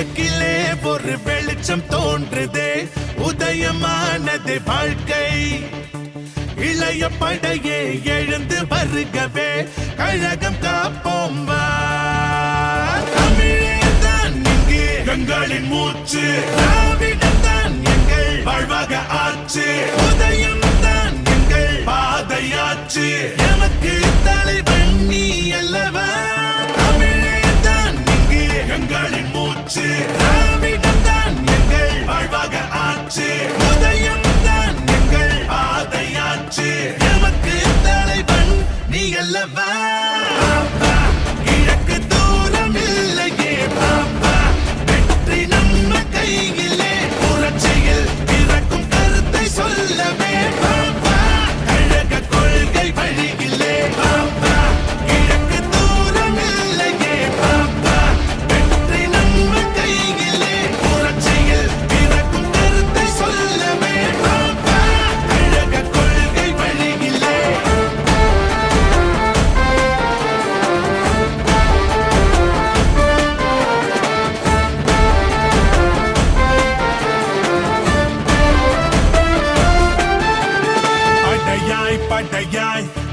விளக்கிலே ஒரு வெளிச்சம் தோன்றுதே. உதயமானது வாழ்க்கை. இளைய படையே எழுந்து வருகவே. கழகம் காப்போம் வா. தமிழேதான் இங்கு. எங்களின் மூச்சு. திராவிடம் தான் எங்கள் வாழ்வாக ஆச்சு. உதயம்